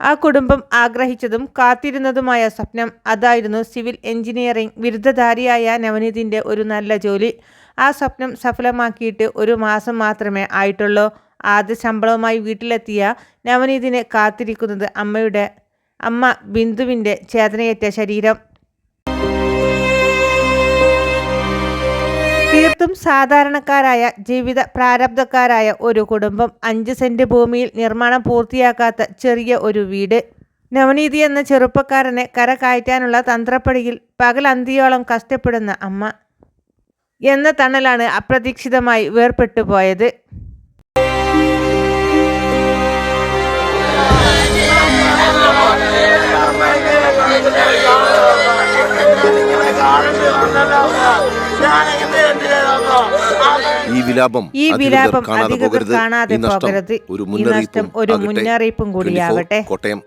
ആ കുടുംബം ആഗ്രഹിച്ചതും കാത്തിരുന്നതുമായ സ്വപ്നം അതായിരുന്നു സിവിൽ എഞ്ചിനീയറിംഗ് ബിരുദധാരിയായ നവനീതിന്റെ ഒരു നല്ല ജോലി. ആ സ്വപ്നം സഫലമാക്കിയിട്ട് ഒരു മാസം മാത്രമേ ആയിട്ടുള്ളൂ. ആദ്യ ശമ്പളവുമായി വീട്ടിലെത്തിയ നവനീതിനെ കാത്തിരിക്കുന്നത് അമ്മയുടെ അമ്മ ബിന്ദുവിന്റെ ചേതനയേറ്റ ശരീരം. തീർത്തും സാധാരണക്കാരായ ജീവിത പ്രാരബ്ധക്കാരായ ഒരു കുടുംബം അഞ്ച് സെന്റ് ഭൂമിയിൽ നിർമ്മാണം പൂർത്തിയാക്കാത്ത ചെറിയ ഒരു വീട്. നവനീതി എന്ന ചെറുപ്പക്കാരനെ കരകയറ്റാനുള്ള കയറ്റാനുള്ള പകൽ പകലന്തിയോളം കഷ്ടപ്പെടുന്ന അമ്മ എന്ന തണലാണ് അപ്രതീക്ഷിതമായി വേർപെട്ടു പോയത്. ഈ വിലാപം ഈ വിലാപം കാണാതെ അധികൃതർ കാണാതെ പോകരുത്. ഒരു മുന്നറിയിപ്പും കൂടിയാവട്ടെ കോട്ടയം.